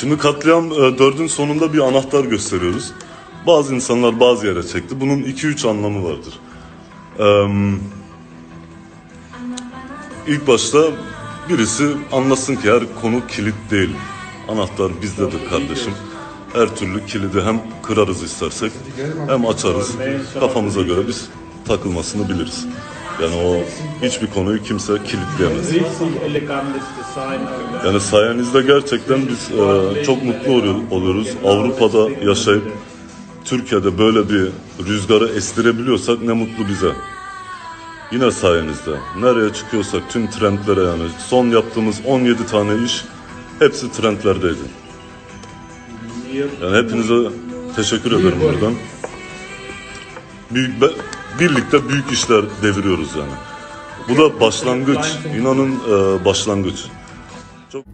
Şimdi katliam e, dördün sonunda bir anahtar gösteriyoruz. Bazı insanlar bazı yere çekti. Bunun 2-3 anlamı vardır. İlk başta birisi anlasın ki her konu kilit değil. Anahtar bizdedir kardeşim. Her türlü kilidi hem kırarız istersek hem açarız. Kafamıza göre biz takılmasını biliriz. Yani o hiçbir konuyu kimse kilitleyemez. Yani sayenizde gerçekten biz e, çok mutlu oluyor- oluyoruz. Avrupa'da yaşayıp Türkiye'de böyle bir rüzgarı estirebiliyorsak ne mutlu bize. Yine sayenizde. Nereye çıkıyorsak tüm trendlere yani son yaptığımız 17 tane iş hepsi trendlerdeydi. Yani hepinize teşekkür ederim buradan. Büyük be- birlikte büyük işler deviriyoruz yani. Bu da başlangıç. İnanın e, başlangıç. Çok